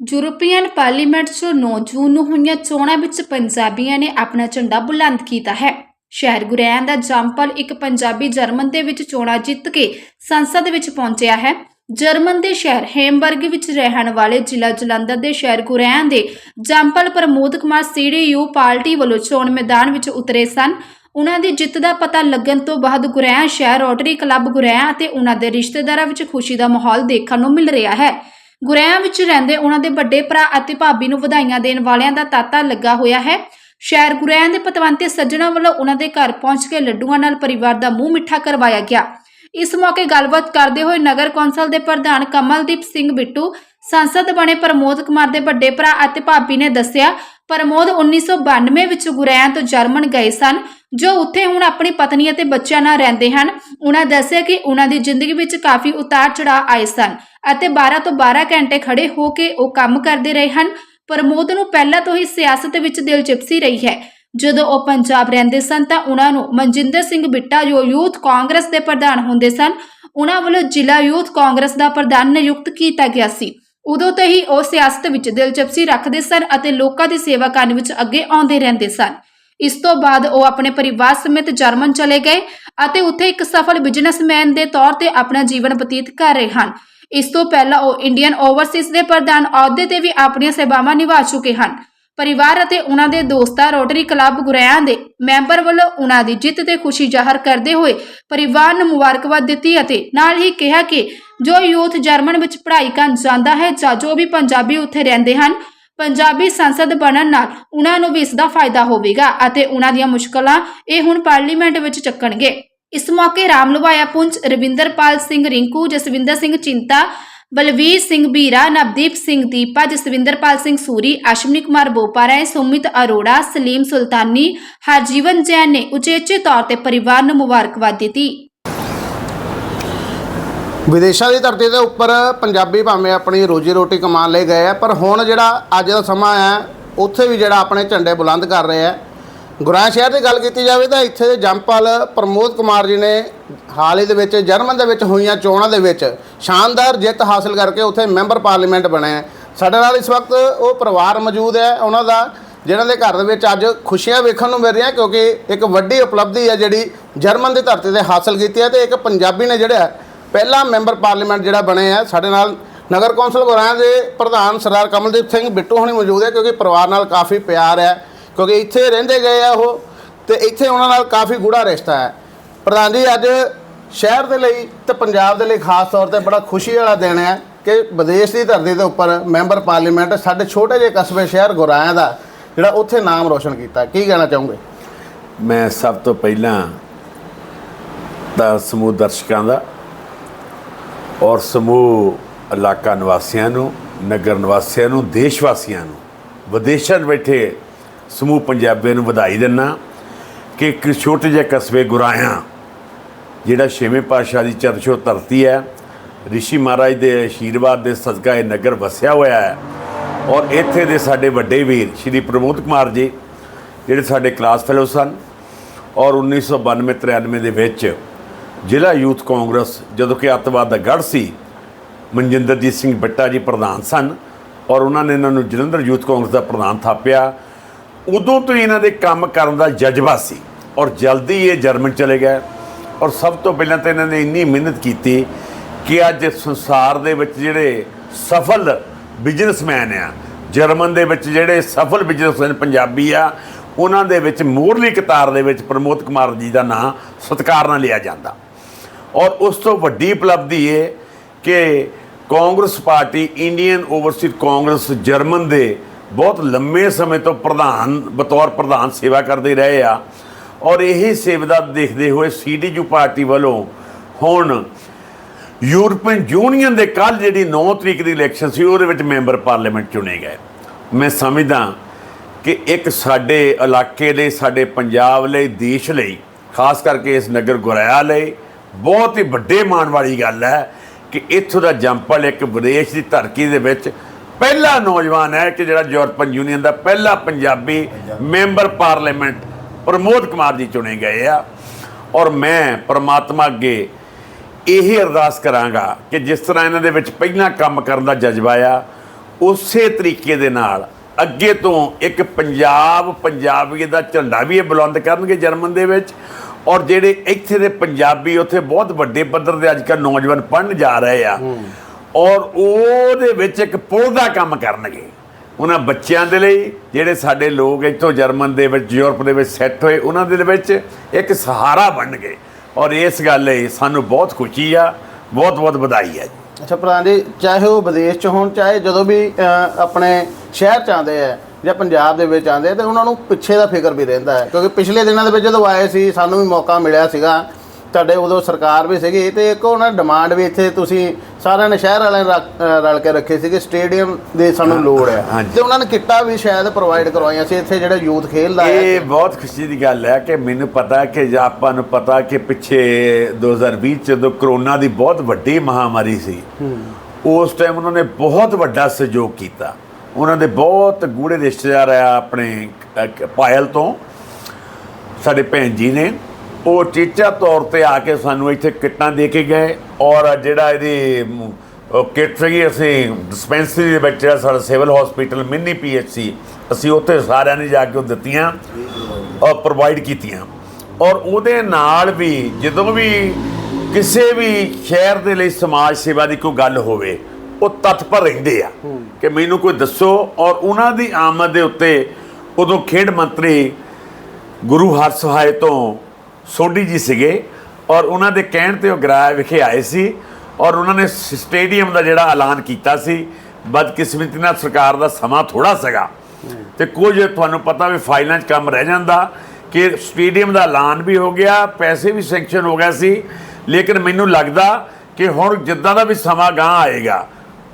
European parliament 'ਚ 9 ਜੂਨ ਨੂੰ ਹੋਈਆਂ ਚੋਣਾਂ ਵਿੱਚ ਪੰਜਾਬੀਆਂ ਨੇ ਆਪਣਾ ਝੰਡਾ ਬੁਲੰਦ ਕੀਤਾ ਹੈ। ਸ਼ਹਿਰ ਗੁਰੈਆਂ ਦਾ ਜੰਪਲ ਇੱਕ ਪੰਜਾਬੀ ਜਰਮਨ ਦੇ ਵਿੱਚ ਚੋਣਾਂ ਜਿੱਤ ਕੇ ਸੰਸਦ ਵਿੱਚ ਪਹੁੰਚਿਆ ਹੈ। ਜਰਮਨ ਦੇ ਸ਼ਹਿਰ ਹੇਮਬਰਗ ਵਿੱਚ ਰਹਿਣ ਵਾਲੇ ਜ਼ਿਲ੍ਹਾ ਜਲੰਧਰ ਦੇ ਸ਼ਹਿਰ ਗੁਰੈਆਂ ਦੇ ਜੰਪਲ ਪ੍ਰਮੋਦ ਕੁਮਾਰ ਸੀਡੀਯੂ ਪਾਰਟੀ ਵੱਲੋਂ ਚੋਣ ਮੈਦਾਨ ਵਿੱਚ ਉਤਰੇ ਸਨ। ਉਹਨਾਂ ਦੀ ਜਿੱਤ ਦਾ ਪਤਾ ਲੱਗਣ ਤੋਂ ਬਾਅਦ ਗੁਰੈਆਂ ਸ਼ਹਿਰ ਰੋਟਰੀ ਕਲੱਬ ਗੁਰੈਆਂ ਅਤੇ ਉਹਨਾਂ ਦੇ ਰਿਸ਼ਤੇਦਾਰਾਂ ਵਿੱਚ ਖੁਸ਼ੀ ਦਾ ਮਾਹੌਲ ਦੇਖਣ ਨੂੰ ਮਿਲ ਰਿਹਾ ਹੈ। ਗੁਰੈਆਂ ਵਿੱਚ ਰਹਿੰਦੇ ਉਹਨਾਂ ਦੇ ਵੱਡੇ ਭਰਾ ਅਤੇ ਭਾਬੀ ਨੂੰ ਵਧਾਈਆਂ ਦੇਣ ਵਾਲਿਆਂ ਦਾ ਤਾਤਾ ਲੱਗਾ ਹੋਇਆ ਹੈ। ਸ਼ਹਿਰ ਗੁਰੈਆਂ ਦੇ ਪਤਵੰਤੇ ਸੱਜਣਾ ਵੱਲੋਂ ਉਹਨਾਂ ਦੇ ਘਰ ਪਹੁੰਚ ਕੇ ਲੱਡੂਆਂ ਨਾਲ ਪਰਿਵਾਰ ਦਾ ਮੂੰਹ ਮਿੱਠਾ ਕਰਵਾਇਆ ਗਿਆ। ਇਸ ਮੌਕੇ ਗੱਲਬਾਤ ਕਰਦੇ ਹੋਏ ਨਗਰ ਕੌਂਸਲ ਦੇ ਪ੍ਰਧਾਨ ਕਮਲਦੀਪ ਸਿੰਘ ਬਿੱਟੂ, ਸੰਸਦ ਬਣੇ ਪ੍ਰਮੋਦ ਕੁਮਾਰ ਦੇ ਵੱਡੇ ਭਰਾ ਅਤੇ ਭਾਬੀ ਨੇ ਦੱਸਿਆ, ਪ੍ਰਮੋਦ 1992 ਵਿੱਚ ਗੁਰੈਆਂ ਤੋਂ ਜਰਮਨ ਗਏ ਸਨ, ਜੋ ਉੱਥੇ ਹੁਣ ਆਪਣੀ ਪਤਨੀ ਅਤੇ ਬੱਚਿਆਂ ਨਾਲ ਰਹਿੰਦੇ ਹਨ। ਉਹਨਾਂ ਦੱਸਿਆ ਕਿ ਉਹਨਾਂ ਦੀ ਜ਼ਿੰਦਗੀ ਵਿੱਚ ਕਾਫੀ ਉਤਾਰ ਚੜਾਅ ਆਏ ਸਨ। ਅਤੇ 12 ਤੋਂ 12 ਘੰਟੇ ਖੜੇ ਹੋ ਕੇ ਉਹ ਕੰਮ ਕਰਦੇ ਰਹੇ ਹਨ। ਪ੍ਰਮੋਦ ਨੂੰ ਪਹਿਲਾਂ ਤੋਂ ਹੀ ਸਿਆਸਤ ਵਿੱਚ ਦਿਲਚਸਪੀ ਰਹੀ ਹੈ। ਜਦੋਂ ਉਹ ਪੰਜਾਬ ਰਹਿੰਦੇ ਸਨ ਤਾਂ ਉਹਨਾਂ ਨੂੰ ਮਨਜਿੰਦਰ ਸਿੰਘ ਬਿੱਟਾ ਜੋ ਯੂਥ ਕਾਂਗਰਸ ਦੇ ਪ੍ਰਧਾਨ ਹੁੰਦੇ ਸਨ, ਉਹਨਾਂ ਵੱਲੋਂ ਜ਼ਿਲ੍ਹਾ ਯੂਥ ਕਾਂਗਰਸ ਦਾ ਪ੍ਰਧਾਨ ਨਿਯੁਕਤ ਕੀਤਾ ਗਿਆ ਸੀ। ਉਦੋਂ ਤੋਂ ਹੀ ਉਹ ਸਿਆਸਤ ਵਿੱਚ ਦਿਲਚਸਪੀ ਰੱਖਦੇ ਸਨ ਅਤੇ ਲੋਕਾਂ ਦੀ ਸੇਵਾ ਕਰਨ ਵਿੱਚ ਅੱਗੇ ਆਉਂਦੇ ਰਹਿੰਦੇ ਸਨ। ਇਸ ਤੋਂ ਬਾਅਦ ਉਹ ਆਪਣੇ ਪਰਿਵਾਰ ਸਮੇਤ ਜਰਮਨ ਚਲੇ ਗਏ ਅਤੇ ਉੱਥੇ ਇੱਕ ਸਫਲ ਬਿਜ਼ਨਸਮੈਨ ਦੇ ਤੌਰ ਤੇ ਆਪਣਾ ਜੀਵਨ ਬਤੀਤ ਕਰ ਰਹੇ ਹਨ। ਇਸ ਤੋਂ ਪਹਿਲਾਂ ਉਹ ਇੰਡੀਅਨ ਓਵਰਸੀਜ਼ ਦੇ ਪ੍ਰਧਾਨ ਅਹੁਦੇ ਤੇ ਵੀ ਆਪਣੀਆਂ ਸੇਵਾਵਾਂ ਨਿਭਾ ਚੁੱਕੇ ਹਨ। ਪਰਿਵਾਰ ਅਤੇ ਉਹਨਾਂ ਦੇ ਦੋਸਤਾਂ ਰੋਟਰੀ ਕਲੱਬ ਗੁਰਿਆਂ ਦੇ ਮੈਂਬਰ ਵੱਲੋਂ ਉਹਨਾਂ ਦੀ ਜਿੱਤ ਤੇ ਖੁਸ਼ੀ ਜ਼ਾਹਰ ਕਰਦੇ ਹੋਏ ਪਰਿਵਾਰ ਨੂੰ ਮੁਬਾਰਕਬਾਦ ਦਿੱਤੀ ਅਤੇ ਨਾਲ ਹੀ ਕਿਹਾ ਕਿ ਜੋ ਯੂਥ ਜਰਮਨ ਵਿੱਚ ਪੜ੍ਹਾਈ ਕਰਨ ਜਾਂਦਾ ਹੈ ਜਾਂ ਜੋ ਵੀ ਪੰਜਾਬੀ ਉੱਥੇ ਰਹਿੰਦੇ ਹਨ, ਪੰਜਾਬੀ ਸੰਸਦ ਬਣਨ ਨਾਲ ਉਹਨਾਂ ਨੂੰ ਵੀ ਇਸ ਦਾ ਫਾਇਦਾ ਹੋਵੇਗਾ ਅਤੇ ਉਹਨਾਂ ਦੀਆਂ ਮੁਸ਼ਕਲਾਂ ਇਹ ਹੁਣ ਪਾਰਲੀਮੈਂਟ ਵਿੱਚ ਚੱਕਣਗੇ। ਇਸ ਮੌਕੇ ਰਾਮ ਲੁਭਾਇਆ ਪੁੰਚ ਰਵਿੰਦਰਪਾਲ ਸਿੰਘ ਰਿੰਕੂ, ਜਸਵਿੰਦਰ ਸਿੰਘ ਚਿੰਤਾ, ਬਲਵੀਰ ਸਿੰਘ ਬੀਰਾ ਨਵਦੀਪ ਸਿੰਘ ਦੀਪਾ, ਜਸਵਿੰਦਰਪਾਲ ਸਿੰਘ ਸੂਰੀ ਅਸ਼ਵਨੀ ਕੁਮਾਰ ਬੋਪਾਰਾਏ, ਸੁਮਿਤ ਅਰੋੜਾ, ਸਲੀਮ ਸੁਲਤਾਨੀ, ਹਰਜੀਵਨ ਜੈਨ ਨੇ ਉਚੇਚੇ ਤੌਰ ਤੇ ਪਰਿਵਾਰ ਨੂੰ ਮੁਬਾਰਕਬਾਦ ਦਿੱਤੀ। ਵਿਦੇਸ਼ਾਂ ਦੀ ਧਰਤੀ ਦੇ ਉੱਪਰ ਪੰਜਾਬੀ ਭਾਵੇਂ ਆਪਣੀ ਰੋਜੀ ਰੋਟੀ ਕਮਾਉਣ ਲਈ ਗਏ ਆ, ਪਰ ਹੁਣ ਜਿਹੜਾ ਅੱਜ ਦਾ ਸਮਾਂ ਹੈ, ਉੱਥੇ ਵੀ ਜਿਹੜਾ ਆਪਣੇ ਝੰਡੇ ਬੁਲੰਦ ਕਰ ਰਹੇ ਆ। ਗੁਰਾਂ ਸ਼ਹਿਰ ਦੀ ਗੱਲ ਕੀਤੀ ਜਾਵੇ ਤਾਂ ਇੱਥੇ ਦੇ ਜੰਪਲ ਪ੍ਰਮੋਦ ਕੁਮਾਰ ਜੀ ਨੇ ਹਾਲ ਹੀ ਦੇ ਵਿੱਚ ਜਰਮਨ ਦੇ ਵਿੱਚ ਹੋਈਆਂ ਚੋਣਾਂ ਦੇ ਵਿੱਚ ਸ਼ਾਨਦਾਰ ਜਿੱਤ ਹਾਸਲ ਕਰਕੇ ਉੱਥੇ ਮੈਂਬਰ ਪਾਰਲੀਮੈਂਟ ਬਣੇ ਸਾਡੇ ਨਾਲ ਇਸ ਵਕਤ ਉਹ ਪਰਿਵਾਰ ਮੌਜੂਦ ਹੈ, ਉਹਨਾਂ ਦਾ, ਜਿਨ੍ਹਾਂ ਦੇ ਘਰ ਦੇ ਵਿੱਚ ਅੱਜ ਖੁਸ਼ੀਆਂ ਵੇਖਣ ਨੂੰ ਮਿਲ ਰਹੀਆਂ ਕਿਉਂਕਿ ਇੱਕ ਵੱਡੀ ਉਪਲਬਧੀ ਹੈ ਜਿਹੜੀ ਜਰਮਨ ਦੀ ਧਰਤੀ ਤੇ ਹਾਸਲ ਕੀਤੀ ਹੈ ਤੇ ਇੱਕ ਪੰਜਾਬੀ ਨੇ ਜਿਹੜਾ ਪਹਿਲਾ ਮੈਂਬਰ ਪਾਰਲੀਮੈਂਟ ਜਿਹੜਾ ਬਣੇ ਹੈ। ਸਾਡੇ ਨਾਲ ਨਗਰ ਕੌਂਸਲ ਗੁਰਾਂ ਦੇ ਪ੍ਰਧਾਨ ਸਰਦਾਰ ਕਮਲਦੀਪ ਸਿੰਘ ਬਿੱਟੂ ਹੋਣੀ ਮੌਜੂਦ ਹੈ ਕਿਉਂਕਿ ਪਰਿਵਾਰ ਨਾਲ ਕਾਫੀ ਪਿਆਰ ਹੈ। ਕਿਉਂਕਿ ਇੱਥੇ ਰਹਿੰਦੇ ਗਏ ਆ ਉਹ, ਤੇ ਇੱਥੇ ਉਹਨਾਂ ਨਾਲ ਕਾਫੀ ਗੂੜਾ ਰਿਸ਼ਤਾ ਹੈ। ਪ੍ਰਧਾਨ ਜੀ, ਅੱਜ ਸ਼ਹਿਰ ਦੇ ਲਈ ਤੇ ਪੰਜਾਬ ਦੇ ਲਈ ਖਾਸ ਤੌਰ ਤੇ ਬੜਾ ਖੁਸ਼ੀ ਵਾਲਾ ਦਿਨ ਹੈ ਕਿ ਵਿਦੇਸ਼ ਦੀ ਧਰਤੀ ਦੇ ਉੱਪਰ ਮੈਂਬਰ ਪਾਰਲੀਮੈਂਟ ਸਾਡੇ ਛੋਟੇ ਜਿਹੇ ਕਸਬੇ ਸ਼ਹਿਰ ਗੁਰਾਇਆ ਦਾ ਜਿਹੜਾ ਉੱਥੇ ਨਾਮ ਰੋਸ਼ਨ ਕੀਤਾ ਕੀ ਕਹਿਣਾ ਚਾਹੋਗੇ? ਮੈਂ ਸਭ ਤੋਂ ਪਹਿਲਾਂ ਤਾਂ ਸਮੂਹ ਦਰਸ਼ਕਾਂ ਦਾ ਔਰ ਸਮੂਹ ਇਲਾਕਾ ਨਿਵਾਸੀਆਂ ਨੂੰ, ਨਗਰ ਨਿਵਾਸੀਆਂ ਨੂੰ ਦੇਸ਼ ਵਾਸੀਆਂ ਨੂੰ, ਵਿਦੇਸ਼ਾਂ 'ਚ ਬੈਠੇ ਸਮੂਹ ਪੰਜਾਬੀਆਂ ਨੂੰ ਵਧਾਈ ਦਿੰਨਾ ਕਿ ਇੱਕ ਛੋਟੇ ਜਿਹੇ ਕਸਬੇ ਗੁਰਾਇਆ ਜਿਹੜਾ ਛੇਵੇਂ ਪਾਤਸ਼ਾਹ ਦੀ ਚਰਚੋ ਧਰਤੀ ਹੈ, ਰਿਸ਼ੀ ਮਹਾਰਾਜ ਦੇ ਆਸ਼ੀਰਵਾਦ ਦੇ ਸਦਕਾ ਇਹ ਨਗਰ ਵਸਿਆ ਹੋਇਆ ਹੈ। ਔਰ ਇੱਥੇ ਦੇ ਸਾਡੇ ਵੱਡੇ ਵੀਰ ਸ਼੍ਰੀ ਪ੍ਰਮੋਦ ਕੁਮਾਰ ਜੀ, ਜਿਹੜੇ ਸਾਡੇ ਕਲਾਸ ਫੈਲੋ ਸਨ ਔਰ 1992 93 ਦੇ ਵਿੱਚ ਜ਼ਿਲ੍ਹਾ ਯੂਥ ਕਾਂਗਰਸ, ਜਦੋਂ ਕਿ ਅੱਤਵਾਦ ਦਾ ਗੜ੍ਹ ਸੀ, ਮਨਜਿੰਦਰਜੀਤ ਸਿੰਘ ਬੱਟਾ ਜੀ ਪ੍ਰਧਾਨ ਸਨ, ਔਰ ਉਹਨਾਂ ਨੇ ਇਹਨਾਂ ਨੂੰ ਜਲੰਧਰ ਯੂਥ ਕਾਂਗਰਸ ਦਾ ਪ੍ਰਧਾਨ ਥਾਪਿਆ। ਉਦੋਂ ਤੋਂ ਹੀ ਇਹਨਾਂ ਦੇ ਕੰਮ ਕਰਨ ਦਾ ਜਜ਼ਬਾ ਸੀ ਔਰ ਜਲਦੀ ਇਹ ਜਰਮਨ ਚਲੇ ਗਏ ਔਰ ਸਭ ਤੋਂ ਪਹਿਲਾਂ ਤਾਂ ਇਹਨਾਂ ਨੇ ਇੰਨੀ ਮਿਹਨਤ ਕੀਤੀ ਕਿ ਅੱਜ ਸੰਸਾਰ ਦੇ ਵਿੱਚ ਜਿਹੜੇ ਸਫਲ ਬਿਜ਼ਨਸਮੈਨ ਆ, ਜਰਮਨ ਦੇ ਵਿੱਚ ਜਿਹੜੇ ਸਫਲ ਬਿਜ਼ਨਸਮੈਨ ਪੰਜਾਬੀ ਆ, ਉਹਨਾਂ ਦੇ ਵਿੱਚ ਮੋਹਰਲੀ ਕਤਾਰ ਦੇ ਵਿੱਚ ਪ੍ਰਮੋਦ ਕੁਮਾਰ ਜੀ ਦਾ ਨਾਂ ਸਤਿਕਾਰ ਨਾਲ ਲਿਆ ਜਾਂਦਾ। ਔਰ ਉਸ ਤੋਂ ਵੱਡੀ ਉਪਲਬਧੀ ਇਹ ਕਿ Congress party, Indian overseas Congress German ਦੇ ਬਹੁਤ ਲੰਮੇ ਸਮੇਂ ਤੋਂ ਪ੍ਰਧਾਨ, ਬਤੌਰ ਪ੍ਰਧਾਨ ਸੇਵਾ ਕਰਦੇ ਰਹੇ ਆ। ਔਰ ਇਹ ਸੇਵਾ ਦੇਖਦੇ ਹੋਏ ਸੀਡੀਯੂ ਪਾਰਟੀ ਵੱਲੋਂ ਹੁਣ ਯੂਰਪੀਅਨ ਯੂਨੀਅਨ ਦੇ ਕੱਲ ਜਿਹੜੀ 9 ਤਰੀਕ ਦੀ ਇਲੈਕਸ਼ਨ ਸੀ, ਉਹਦੇ ਵਿੱਚ ਮੈਂਬਰ ਪਾਰਲੀਮੈਂਟ ਚੁਣੇ ਗਏ। ਮੈਂ ਸਮਝਦਾ ਕਿ ਇੱਕ ਸਾਡੇ ਇਲਾਕੇ ਲਈ, ਸਾਡੇ ਪੰਜਾਬ ਲਈ, ਦੇਸ਼ ਲਈ, ਖਾਸ ਕਰਕੇ ਇਸ ਨਗਰ ਗੁਰਾਇਆ ਲਈ ਬਹੁਤ ਹੀ ਵੱਡੇ ਮਾਣ ਵਾਲੀ ਗੱਲ ਹੈ ਕਿ ਇੱਥੋਂ ਦਾ ਜੰਪਲ ਇੱਕ ਵਿਦੇਸ਼ ਦੀ ਧਰਤੀ ਦੇ ਵਿੱਚ ਪਹਿਲਾ ਨੌਜਵਾਨ ਹੈ ਕਿ ਜਿਹੜਾ ਯੂਰਪੀਅਨ ਯੂਨੀਅਨ ਦਾ ਪਹਿਲਾ ਪੰਜਾਬੀ ਮੈਂਬਰ ਪਾਰਲੀਮੈਂਟ ਪ੍ਰਮੋਦ ਕੁਮਾਰ ਜੀ ਚੁਣੇ ਗਏ ਆ। ਔਰ ਮੈਂ ਪ੍ਰਮਾਤਮਾ ਅੱਗੇ ਇਹੀ ਅਰਦਾਸ ਕਰਾਂਗਾ ਕਿ ਜਿਸ ਤਰ੍ਹਾਂ ਇਹਨਾਂ ਦੇ ਵਿੱਚ ਪਹਿਲਾਂ ਕੰਮ ਕਰਨ ਦਾ ਜਜ਼ਬਾ ਆ ਉਸੇ ਤਰੀਕੇ ਦੇ ਨਾਲ ਅੱਗੇ ਤੋਂ ਇੱਕ ਪੰਜਾਬ ਪੰਜਾਬੀਏ ਦਾ ਝੰਡਾ ਵੀ ਇਹ ਬੁਲੰਦ ਕਰਨਗੇ ਜਰਮਨ ਦੇ ਵਿੱਚ। ਔਰ ਜਿਹੜੇ ਇੱਥੇ ਦੇ ਪੰਜਾਬੀ ਉੱਥੇ ਬਹੁਤ ਵੱਡੇ ਪੱਧਰ ਦੇ ਅੱਜ ਕੱਲ੍ਹ ਨੌਜਵਾਨ ਪੜ੍ਹਨ ਜਾ ਰਹੇ ਆ। ਔਰ ਉਹਦੇ ਵਿੱਚ ਇੱਕ ਪੁਲ ਦਾ ਕੰਮ ਕਰਨਗੇ। ਉਹਨਾਂ ਬੱਚਿਆਂ ਦੇ ਲਈ, ਜਿਹੜੇ ਸਾਡੇ ਲੋਕ ਇੱਥੋਂ ਜਰਮਨ ਦੇ ਵਿੱਚ, ਯੂਰਪ ਦੇ ਵਿੱਚ ਸੈੱਟ ਹੋਏ, ਉਹਨਾਂ ਦੇ ਵਿੱਚ ਇੱਕ ਸਹਾਰਾ ਬਣਨਗੇ। ਔਰ ਇਸ ਗੱਲ ਲਈ ਸਾਨੂੰ ਬਹੁਤ ਖੁਸ਼ੀ ਆ ਬਹੁਤ ਬਹੁਤ ਵਧਾਈ ਹੈ ਜੀ। ਅੱਛਾ ਪ੍ਰਧਾਨ ਜੀ, ਚਾਹੇ ਉਹ ਵਿਦੇਸ਼ ਚ ਹੋਣ, ਚਾਹੇ ਜਦੋਂ ਵੀ ਆਪਣੇ ਸ਼ਹਿਰ ਚ ਆਉਂਦੇ ਆ ਜਾਂ ਪੰਜਾਬ ਦੇ ਵਿੱਚ ਆਉਂਦੇ ਆ, ਤੇ ਉਹਨਾਂ ਨੂੰ ਪਿੱਛੇ ਦਾ ਫਿਕਰ ਵੀ ਰਹਿੰਦਾ ਹੈ। ਕਿਉਂਕਿ ਪਿਛਲੇ ਦਿਨਾਂ ਦੇ ਵਿੱਚ ਜਦੋਂ ਆਏ ਸੀ, ਸਾਨੂੰ ਵੀ ਮੌਕਾ ਮਿਲਿਆ ਸੀਗਾ। ਤੁਹਾਡੇ ਉਦੋਂ ਸਰਕਾਰ ਵੀ ਸੀਗੀ, ਤੇ ਇੱਕ ਉਹਨਾਂ ਡਿਮਾਂਡ ਵੀ ਇੱਥੇ ਤੁਸੀਂ ਸਾਰਿਆਂ ਨੇ ਸ਼ਹਿਰ ਵਾਲਿਆਂ ਨੇ ਰੱਖ- ਅ, ਰਲ ਕੇ ਰੱਖੇ ਸੀਗੇ ਸਟੇਡੀਅਮ ਦੀ ਸਾਨੂੰ ਲੋੜ ਹੈ। ਹਾਂਜੀ। ਤੇ ਉਹਨਾਂ ਨੇ ਕਿੱਟਾਂ ਵੀ ਸ਼ਾਇਦ ਪ੍ਰੋਵਾਈਡ ਕਰਵਾਈਆਂ ਸੀ ਇੱਥੇ ਜਿਹੜਾ ਯੂਥ ਖੇਡਦਾ ਹੈ ਇਹ ਬਹੁਤ ਖੁਸ਼ੀ ਦੀ ਗੱਲ ਹੈ ਕਿ ਮੈਨੂੰ ਪਤਾ ਕਿ ਜਾਂ ਆਪਾਂ ਨੂੰ ਪਤਾ ਕਿ ਪਿੱਛੇ 2020 ਚ ਜਦੋਂ ਕਰੋਨਾ ਦੀ ਬਹੁਤ ਵੱਡੀ ਮਹਾਮਾਰੀ ਸੀ ਉਸ ਟਾਈਮ ਉਹਨਾਂ ਨੇ ਬਹੁਤ ਵੱਡਾ ਸਹਿਯੋਗ ਕੀਤਾ। ਉਹਨਾਂ ਦੇ ਬਹੁਤ ਗੂੜੇ ਰਿਸ਼ਤੇਦਾਰ ਆ ਆਪਣੇ ਪਾਇਲ ਤੋਂ। ਸਾਡੇ ਭੈਣ ਜੀ ਨੇ। ਉਹ ਚੇਚਾ ਤੌਰ ਤੇ ਆ ਕੇ ਸਾਨੂੰ ਇੱਥੇ ਕਿੱਟਾਂ ਦੇ ਕੇ ਗਏ ਔਰ ਜਿਹੜਾ ਇਹਦੀ ਕਿੱਟ ਸੀਗੀ, ਅਸੀਂ ਡਿਸਪੈਂਸਰੀ ਦੇ ਵਿੱਚ ਜਿਹੜਾ ਸਾਡਾ ਸਿਵਲ ਹਸਪੀਟਲ, ਮਿੰਨੀ ਪੀਐਚਸੀ, ਅਸੀਂ ਉੱਥੇ ਸਾਰਿਆਂ ਨੇ ਜਾ ਕੇ ਉਹ ਦਿੱਤੀਆਂ ਔਰ ਪ੍ਰੋਵਾਈਡ ਕੀਤੀਆਂ। ਔਰ ਉਹਦੇ ਨਾਲ ਵੀ ਜਦੋਂ ਵੀ ਕਿਸੇ ਵੀ ਸ਼ਹਿਰ ਦੇ ਲਈ ਸਮਾਜ ਸੇਵਾ ਦੀ ਕੋਈ ਗੱਲ ਹੋਵੇ, ਉਹ ਤਤਪਰ ਰਹਿੰਦੇ ਆ। ਕਿ ਮੈਨੂੰ ਕੋਈ ਦੱਸੋ ਔਰ ਉਹਨਾਂ ਦੀ ਆਮਦ ਦੇ ਉੱਤੇ ਉਦੋਂ ਖੇਡ ਮੰਤਰੀ ਗੁਰੂ ਹਰਸਹਾਏ ਤੋਂ ਸੋਢੀ ਜੀ ਸੀਗੇ ਔਰ ਉਹਨਾਂ ਦੇ ਕਹਿਣ ਤੇ ਉਹ ਗਰਾਇਆ ਵਿਖੇ ਆਏ ਸੀ ਔਰ ਉਹਨਾਂ ਨੇ ਸਟੇਡੀਅਮ ਦਾ ਜਿਹੜਾ ਐਲਾਨ ਕੀਤਾ ਸੀ, ਬਦਕਿਸਮਤੀ ਨਾਲ ਸਰਕਾਰ ਦਾ ਸਮਾਂ ਥੋੜਾ ਸੀਗਾ। ਤੇ ਕੁਝ ਤੁਹਾਨੂੰ ਪਤਾ ਵੀ ਫਾਈਲਾਂ 'ਚ ਕੰਮ ਰਹਿ ਜਾਂਦਾ ਕਿ ਸਟੇਡੀਅਮ ਦਾ ਐਲਾਨ ਵੀ ਹੋ ਗਿਆ, ਪੈਸੇ ਵੀ ਸੈਂਕਸ਼ਨ ਹੋ ਗਿਆ ਸੀ, ਲੇਕਿਨ ਮੈਨੂੰ ਲੱਗਦਾ ਕਿ ਹੁਣ ਜਿੱਦਾਂ ਦਾ ਵੀ ਸਮਾਂ ਗਾਂ ਆਏਗਾ,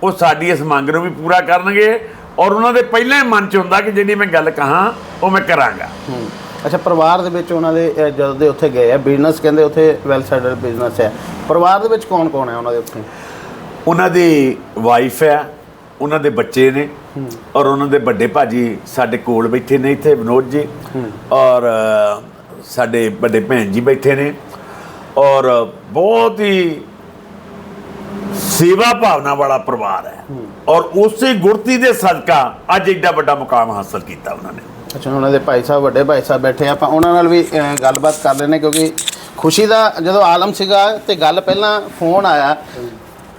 ਉਹ ਸਾਡੀ ਇਸ ਮੰਗ ਨੂੰ ਵੀ ਪੂਰਾ ਕਰਨਗੇ ਔਰ ਉਹਨਾਂ ਦੇ ਪਹਿਲਾਂ ਹੀ ਮਨ 'ਚ ਹੁੰਦਾ ਕਿ ਜਿਹੜੀ ਮੈਂ ਗੱਲ ਕਹਾਂ, ਉਹ ਮੈਂ ਕਰਾਂਗਾ। ਅੱਛਾ ਪਰਿਵਾਰ ਦੇ ਵਿੱਚ ਉਹਨਾਂ ਦੇ ਜਦੋਂ ਦੇ ਉੱਥੇ ਗਏ ਆ ਬਿਜ਼ਨਸ ਕਹਿੰਦੇ ਉੱਥੇ ਵੈਲ ਸੈਟਲਡ ਬਿਜ਼ਨਸ ਹੈ। ਪਰਿਵਾਰ ਦੇ ਵਿੱਚ ਕੌਣ ਕੌਣ ਹੈ ਉਹਨਾਂ ਦੇ ਉੱਥੇ? ਉਹਨਾਂ ਦੀ ਵਾਈਫ ਹੈ ਉਹਨਾਂ ਦੇ ਬੱਚੇ ਨੇ ਔਰ ਉਹਨਾਂ ਦੇ ਵੱਡੇ ਭਾਜੀ ਸਾਡੇ ਕੋਲ ਬੈਠੇ ਨੇ ਇੱਥੇ ਵਿਨੋਦ ਜੀ। ਔਰ ਅ, ਸਾਡੇ ਵੱਡੇ ਭੈਣ ਜੀ ਬੈਠੇ ਨੇ। ਔਰ ਬਹੁਤ ਹੀ ਸੇਵਾ ਭਾਵਨਾ ਵਾਲਾ ਪਰਿਵਾਰ ਹੈ। ਔਰ ਉਸੇ ਗੁਰਤੀ ਦੇ ਸਦਕਾ ਅੱਜ ਏਡਾ ਵੱਡਾ ਮੁਕਾਮ ਹਾਸਲ ਕੀਤਾ ਉਹਨਾਂ ਨੇ। ਅੱਛਾ ਉਹਨਾਂ ਦੇ ਭਾਈ ਸਾਹਿਬ ਵੱਡੇ ਭਾਈ ਸਾਹਿਬ ਬੈਠੇ ਆਪਾਂ ਉਹਨਾਂ ਨਾਲ ਵੀ ਗੱਲਬਾਤ ਕਰ ਲੈਣੇ ਕਿਉਂਕਿ ਖੁਸ਼ੀ ਦਾ ਜਦੋਂ ਆਲਮ ਸੀਗਾ ਤੇ ਗੱਲ ਪਹਿਲਾਂ ਫੋਨ ਆਇਆ।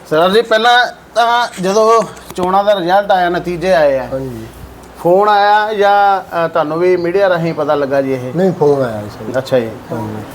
ਸਰ ਜੀ ਪਹਿਲਾਂ ਤਾਂ ਜਦੋਂ ਚੋਣਾਂ ਦਾ ਰਿਜ਼ਲਟ ਆਇਆ ਨਤੀਜੇ ਆਏ ਆ। ਹਾਂਜੀ। ਫੋਨ ਆਇਆ ਜਾਂ ਅ, ਤੁਹਾਨੂੰ ਵੀ ਮੀਡੀਆ ਰਾਹੀਂ ਪਤਾ ਲੱਗਾ ਜੀ ਇਹ? ਨਹੀਂ ਫੋਨ ਆਇਆ ਸੀ ਅੱਛਾ ਜੀ।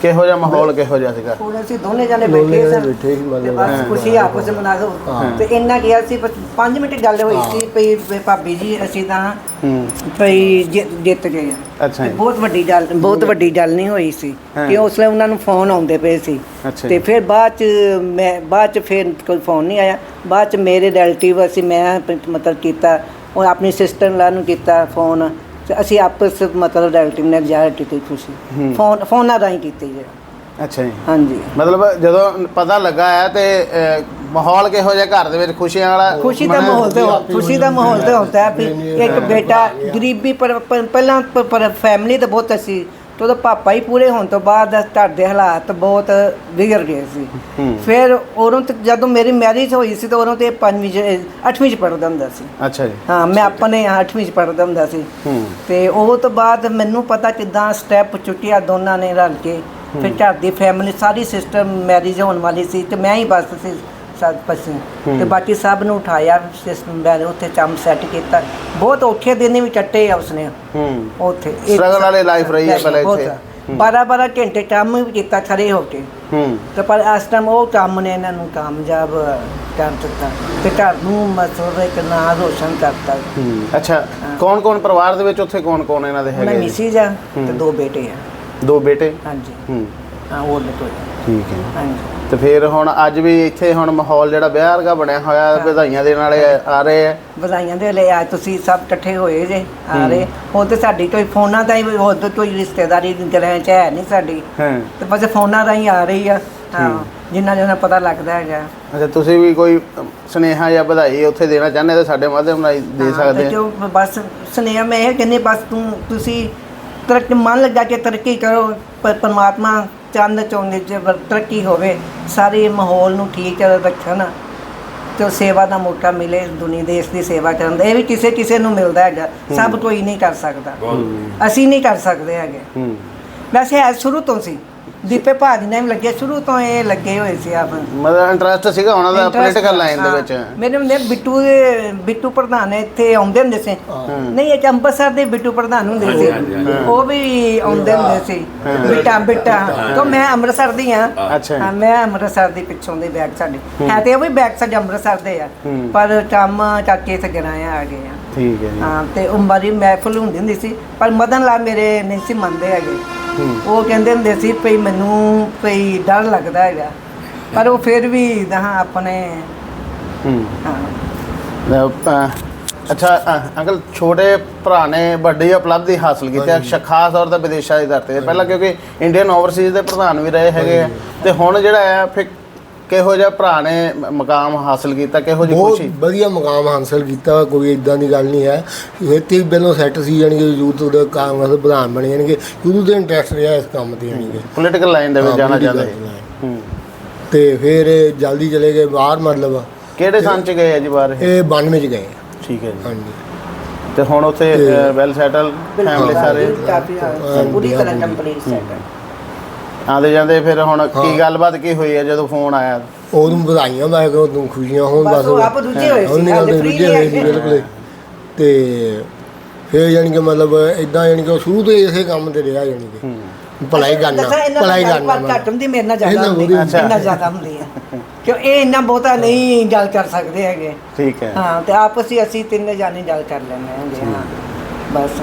ਕਿਹੋ ਜਿਹਾ ਮਾਹੌਲ ਕਿਹੋ ਜਿਹਾ ਸੀਗਾ? ਹੁਣ ਅਸੀਂ ਦੋਨੇ ਜਾਣੇ ਦੋਨੇ ਬੈਠੇ ਸਨ ਬੈਠੇ ਸੀ, ਮਤਲਬ ਤੇ ਬਸ ਖੁਸ਼ੀ ਆਪਸ ਵਿੱਚ ਮਨਾ ਦੋ ਤੇ ਇੰਨਾ ਕਿਹਾ ਸੀ 5 ਮਿੰਟ ਗੱਲ ਹੋਈ ਸੀ ਭਈ ਵੀ ਭਾਬੀ ਜੀ ਅਸੀਂ ਤਾਂ ਹੂੰ। ਭਈ ਜਿ- ਜਿੱਤ ਗਏ ਆ। ਅੱਛਾ ਜੀ। ਬਹੁਤ ਵੱਡੀ ਗੱਲ ਬਹੁਤ ਵੱਡੀ ਗੱਲ ਨਹੀਂ ਹੋਈ ਸੀ। ਕਿ ਉਸ ਵੇਲੇ ਉਹਨਾਂ ਨੂੰ ਫੋਨ ਆਉਂਦੇ ਪਏ ਸੀ। ਅੱਛਾ ਤੇ ਜੀ। ਫਿਰ ਬਾਅਦ ਚ ਮੈਂ ਬਾਅਦ ਚ ਫਿਰ ਕੋਈ ਫੋਨ ਨਹੀਂ ਆਇਆ। ਬਾਅਦ ਚ ਮੇਰੇ ਰਿਲੇਟਿਵ ਅਸੀਂ ਮੈਂ ਪ- ਮਤਲਬ ਕੀਤਾ ਉਹ ਆਪਣੀ ਸਿਸਟਰ ਲਾ ਨੂੰ ਕੀਤਾ ਫੋਨ ਤੇ ਅਸੀਂ ਆਪਸ ਮਤਲਬ ਰਿਲੇਟਿਵ ਨੇ ਜ਼ਾਹਿਰ ਕੀਤੀ ਖੁਸ਼ੀ ਫੋਨ ਫੋਨਾਂ ਰਾਹੀਂ ਕੀਤੀ ਜੀ। ਅੱਛਾ ਜੀ। ਹਾਂਜੀ। ਮਤਲਬ ਜਦੋਂ ਪਤਾ ਲੱਗਾ ਹੈ ਤੇ ਮਾਹੌਲ ਕਿਹੋ ਜਿਹਾ ਘਰ ਦੇ ਵਿੱਚ ਖੁਸ਼ੀਆਂ ਵਾਲਾ ਖੁਸ਼ੀ ਦਾ ਮਾਹੌਲ ਤੇ ਹੋ- ਖੁਸ਼ੀ ਦਾ ਮਾਹੌਲ ਤੇ ਹੁੰਦਾ ਹੈ ਵੀ ਇੱਕ ਬੇਟਾ ਗਰੀਬੀ ਪਰ ਪਰ- ਪਹਿਲਾਂ ਫੈਮਿਲੀ ਤਾਂ ਬਹੁਤ ਸੀ ਤੇ ਉਹਦਾ ਪਾਪਾ ਹੀ ਪੂਰੇ ਹੋਣ ਤੋਂ ਬਾਅਦ ਘਰ ਦੇ ਹਾਲਾਤ ਬਹੁਤ ਵਿਗੜ ਗਏ ਸੀ। ਫਿਰ ਉਦੋਂ ਤੱਕ ਜਦੋਂ ਮੇਰੀ ਮੈਰਿਜ ਹੋਈ ਸੀ ਤਾਂ ਉਦੋਂ ਤੇ ਪੰਜਵੀਂ ਚ ਅੱਠਵੀਂ ਚ ਪੜ੍ਹਦਾ ਹੁੰਦਾ ਸੀ। ਅੱਛਾ ਜੀ। ਹਾਂ ਮੈਂ ਆਪਣੇ ਅੱਠਵੀਂ ਚ ਪੜ੍ਹਦਾ ਹੁੰਦਾ ਸੀ। ਤੇ ਉਹ ਤੋਂ ਬਾਅਦ ਮੈਨੂੰ ਪਤਾ ਕਿਦਾਂ ਸਟੈਪ ਚੁੱਕਿਆ ਦੋਨਾਂ ਨੇ ਰਲ ਕੇ। ਫਿਰ ਘਰ ਦੀ ਫੈਮਿਲੀ ਸਾਰੀ ਸਿਸਟਮ ਮੈਰਿਜ ਹੋਣ ਵਾਲੀ ਸੀ ਤੇ ਮੈਂ ਹੀ ਬਸ ਸੀ। ਸੱਤ ਪਸੇ। ਤੇ ਬਾਕੀ ਸਭ ਨੂੰ ਉਠਾਇਆ ਸਿਸਟਮ ਮੈਂ ਉੱਥੇ ਚੰਮ ਸੈੱਟ ਕੀਤਾ। ਬਹੁਤ ਔਖੇ ਦਿਨ ਵੀ ਕੱਟੇ ਆ ਉਸਨੇ। ਹੂੰ। ਉੱਥੇ। Struggle ਵਾਲੀ life ਰਹੀ ਹੈ ਪਹਿਲਾਂ ਇੱਥੇ। 12 12 ਘੰਟੇ ਕੰਮ ਵੀ ਕੀਤਾ ਖੜੇ ਹੋ ਕੇ। ਹੂੰ। ਤੇ ਪਰ ਇਸ ਟਾਈਮ ਉਹ ਕੰਮ ਨੇ ਇਹਨਾਂ ਨੂੰ ਕਾਮਯਾਬ ਕਰ ਦਿੱਤਾ। ਤੇ ਘਰ ਨੂੰ ਮਸੂਰ ਇੱਕ ਨਾਂ ਰੋਸ਼ਨ ਕਰਤਾ। ਹੂੰ। ਅੱਛਾ ਕੌਣ ਕੌਣ ਪਰਿਵਾਰ ਦੇ ਵਿੱਚ ਉੱਥੇ ਕੌਣ ਕੌਣ ਇਹਨਾਂ ਦੇ ਮੈਂ ਹੈਗੇ ਜੀ? ਮਿਸਿਸ ਆ ਤੇ ਦੋ ਬੇਟੇ ਆ। ਦੋ ਬੇਟੇ? ਹਾਂਜੀ। ਹੂੰ। ਹਾਂ ਠੀਕ ਹੈ। ਹਾਂਜੀ। ਤੇ ਫਿਰ ਹੁਣ ਅੱਜ ਵੀ ਇੱਥੇ ਹੁਣ ਮਾਹੌਲ ਜਿਹੜਾ ਵਿਆਹ ਵਰਗਾ ਬਣਿਆ ਹੋਇਆ ਵਧਾਈਆਂ ਦੇਣ ਵਾਲੇ ਆ ਰਹੇ ਆ। ਵਧਾਈਆਂ ਦੇ ਲਈ ਅੱਜ ਤੁਸੀਂ ਸਭ ਇਕੱਠੇ ਹੋਏ ਜੇ ਆ ਰਹੇ। ਹੁਣ ਤੇ ਸਾਡੀ ਕੋਈ ਫੋਨਾਂ ਤਾਂ ਹੀ ਹੋਰ ਤਾਂ ਕੋਈ ਰਿਸ਼ਤੇਦਾਰੀ ਗ੍ਰਹਿ ਚ ਹੈ ਨਹੀਂ ਸਾਡੀ। ਹਾਂ। ਤੇ ਬਸ ਫੋਨਾਂ ਰਾਹੀਂ ਆ ਰਹੀ ਆ। ਹਾਂ ਜਿੰਨਾ ਜਿੰਨਾ ਪਤਾ ਲੱਗਦਾ ਹੈਗਾ। ਅੱਛਾ ਤੁਸੀਂ ਵੀ ਕੋਈ ਸੁਨੇਹਾ ਜਾਂ ਵਧਾਈ ਉੱਥੇ ਦੇਣਾ ਚਾਹੁੰਦੇ ਤਾਂ ਸਾਡੇ ਮਾਧਿਅਮ ਨਾਲ ਦੇ ਹਾਂ, ਸਕਦੇ ਆ? ਜੋ ਬਸ ਸੁਨੇਹਾ ਮੈਂ ਇਹ ਕਹਿੰਦੀ ਬਸ ਤੂੰ ਤੁਸੀਂ ਤਰੱਕੀ ਮਨ ਲਗਾ ਕੇ ਤਰੱਕੀ ਕਰੋ ਪਰ ਪਰਮਾਤਮਾ ਚੰਦ ਜੇ ਵਰ- ਤਰੱਕੀ ਹੋਵੇ ਸਾਰੇ ਮਾਹੌਲ ਨੂੰ ਠੀਕ ਰੱਖਣ ਤੇ ਸੇਵਾ ਦਾ ਮੌਕਾ ਮਿਲੇ ਦੁਨੀਆ ਦੇਸ਼ ਦੀ ਸੇਵਾ ਕਰਨ ਦਾ। ਇਹ ਵੀ ਕਿਸੇ ਕਿਸੇ ਨੂੰ ਮਿਲਦਾ ਹੈਗਾ। ਸਭ ਕੋਈ ਨਹੀਂ ਕਰ ਸਕਦਾ। ਅਸੀਂ ਨਹੀਂ ਕਰ ਸਕਦੇ ਹੈਗੇ। ਹੂੰ। ਵੈਸੇ ਹੈ ਸ਼ੁਰੂ ਤੋਂ ਸੀ। ਦੀਪੇ ਭਾਜੀ ਨੇ ਵੀ ਲੱਗੇ ਸ਼ੁਰੂ ਤੋਂ ਇਹ ਲੱਗੇ ਹੋਏ ਸੀ ਆਪ। ਮਤਲਬ ਇੰਟਰਸਟ ਸੀਗਾ ਉਹਨਾਂ ਦਾ ਪੋਲੀਟੀਕਲ ਲਾਈਨ ਦੇ। ਵਿੱਚ। ਮੇਰੇ ਨੇ ਬਿੱਟੂ ਦੇ- ਬਿੱਟੂ ਪ੍ਰਧਾਨ ਇੱਥੇ ਆਉਂਦੇ ਹੁੰਦੇ ਸੀ। ਨਹੀਂ ਇਹ ਅੰਮ੍ਰਿਤਸਰ ਦੇ ਬਿੱਟੂ ਪ੍ਰਧਾਨ ਹੁੰਦੇ ਸੀ। ਉਹ ਵੀ ਆਉਂਦੇ ਹੁੰਦੇ ਸੀ। ਬਿੱਟਾ ਬਿੱਟਾ। ਤਾਂ ਮੈਂ ਅੰਮ੍ਰਿਤਸਰ ਦੀ ਆ ਅੱਛਾ ਹਾਂ ਮੈਂ ਅੰਮ੍ਰਿਤਸਰ ਦੀ ਪਿੱਛੋਂ ਦੇ ਬੈਕ ਸਾਡੇ। ਹੈ। ਤੇ ਉਹ ਵੀ ਬੈਕ ਸਾਡੇ ਅੰਮ੍ਰਿਤਸਰ ਦੇ ਆ। ਪਰ ਕੰਮ ਕਰਕੇ ਸਗਰਾਇਆ ਆ ਗਏ ਆ। ਠੀਕ ਹੈ ਜੀ। ਹਾਂ ਤੇ ਉਹ ਮਾਰੀ ਮਹਿਫਲ ਹੁੰਦੀ ਹੁੰਦੀ ਸੀ। ਪਰ ਮਦਨ ਲਾਲ ਮੇਰੇ ਨਹੀਂ ਸੀ ਮੰਨਦੇ ਹੈਗੇ। ਉਹ ਕਹਿੰਦੇ ਹੁੰਦੇ ਸੀ ਭਈ ਮੈਨੂੰ ਭਈ ਡਰ ਲੱਗਦਾ ਹੈਗਾ। ਪਰ ਉਹ ਫਿਰ ਵੀ ਹਾਂ ਆਪਣੇ ਹੂੰ। ਅੱਛਾ ਅਹ, ਅੰਕਲ ਛੋਟੇ ਭਰਾ ਨੇ ਵੱਡੀ ਉਪਲਬਧੀ ਹਾਸਲ ਕੀਤੀ ਹੈ ਸ਼- ਖਾਸ ਤੌਰ ਤੇ ਵਿਦੇਸ਼ਾਂ ਦੀ ਧਰਤੀ ਤੇ। ਪਹਿਲਾਂ ਕਿਉਂਕਿ ਇੰਡੀਅਨ ਓਵਰਸੀਜ਼ ਦੇ ਪ੍ਰਧਾਨ ਵੀ ਰਹੇ ਹੈਗੇ ਆ। ਤੇ ਹੁਣ ਜਿਹੜਾ ਹੈ ਫਿਰ ਕਿਹੋ ਜਿਹਾ ਭਰਾ ਨੇ ਮ- ਮਕਾਮ ਹਾਸਲ ਕੀਤਾ ਕਿਹੋ ਜਿਹੀ ਬਹੁਤ ਖੁਸ਼ੀ? ਵਧੀਆ ਮੁਕਾਮ ਹਾਸਲ ਕੀਤਾ ਕੋਈ ਇਦਾਂ ਦੀ ਗੱਲ ਨਹੀਂ ਹੈ। ਹੀ ਪਹਿਲਾਂ ਸੈੱਟ ਸੀ ਜਾਣੀ ਕਿ ਯੂਥ ਦੇ ਕਾਂਗਰਸ ਦੇ ਪ੍ਰਧਾਨ ਬਣੇ ਜਾਣਗੇ ਯੂਥ ਦੇ ਇੰਟਰਸਟ ਰਿਹਾ ਇਸ ਕੰਮ ਤੇ ਜਾਣੀ ਕਿ। ਪੋਲੀਟੀਕਲ ਲਾਈਨ ਦੇ ਵਿੱਚ ਜਾਣਾ ਚਾਹੁੰਦੇ। line ਹੈ। ਹੂੰ ਤੇ ਫਿਰ ਇਹ ਜਲਦੀ ਚਲੇ ਗਏ ਬਾਹਰ ਮਤਲਬ। ਕਿਹੜੇ ਸੰਨ ਚ ਗਏ ਆ ਜੀ ਬਾਹਰ ਇਹ? ਇਹ 92 ਚ ਗਏ। ਠੀਕ ਹੈ ਜੀ। ਹਾਂਜੀ। ਤੇ ਹੁਣ ਉੱਥੇ ਵੈਲ ਸੈਟਲ ਫੈਮਿਲੀ ਸਾਰੇ? ਕਾਫੀ ਹਾਂ, ਪੂਰੀ ਤਰ੍ਹਾਂ ਕੰਪਲੀਟ ਸੈਟ ਆਉਂਦੇ ਜਾਂਦੇ ਫਿਰ ਹੁਣ ਕੀ ਗੱਲਬਾਤ ਕੀ ਹੋਈ ਹੈ ਜਦੋਂ ਫੋਨ ਆਇਆ? ਉਹਨੂੰ ਵਧਾਈਆਂ ਮੈਂ ਕਿਹਾ ਤੂੰ ਖੁਸ਼ੀਆਂ ਹੋਣ ਬਸ ਉਹ ਆਪ ਦੂਜੇ ਹੋਏ ਸੀ, ਉਹਨੇ ਗੱਲ ਦੂਜੇ ਹੋਏ ਸੀ। ਬਿਲਕੁਲ। ਤੇ ਫਿਰ ਜਾਣੀ ਕਿ ਮਤਲਬ ਇਦਾਂ ਜਾਣੀ ਕਿ ਉਹ ਸ਼ੁਰੂ ਤੋਂ ਇਸੇ ਕੰਮ ਤੇ ਰਿਹਾ ਜਾਣੀ ਕਿ। ਭਲਾਈ ਕਰਨਾ ਭਲਾਈ ਕਰਨਾ ਘੱਟ ਹੁੰਦੀ ਮੇਰੇ ਨਾਲ ਜ਼ਿਆਦਾ ਹੁੰਦੀ। ਇੰਨਾ ਜ਼ਿਆਦਾ ਹੁੰਦੀ ਹੈ ਕਿਉਂ ਇਹ ਇੰਨਾ ਬਹੁਤਾ ਨਹੀਂ ਗੱਲ ਕਰ ਸਕਦੇ ਹੈਗੇ। ਠੀਕ ਹੈ। ਹਾਂ ਤੇ ਆਪਸ ਹੀ ਅਸੀਂ ਤਿੰਨੇ ਜਾਣੇ ਗੱਲ ਕਰ ਲੈਂਦੇ ਹਾਂ। ਬਸ।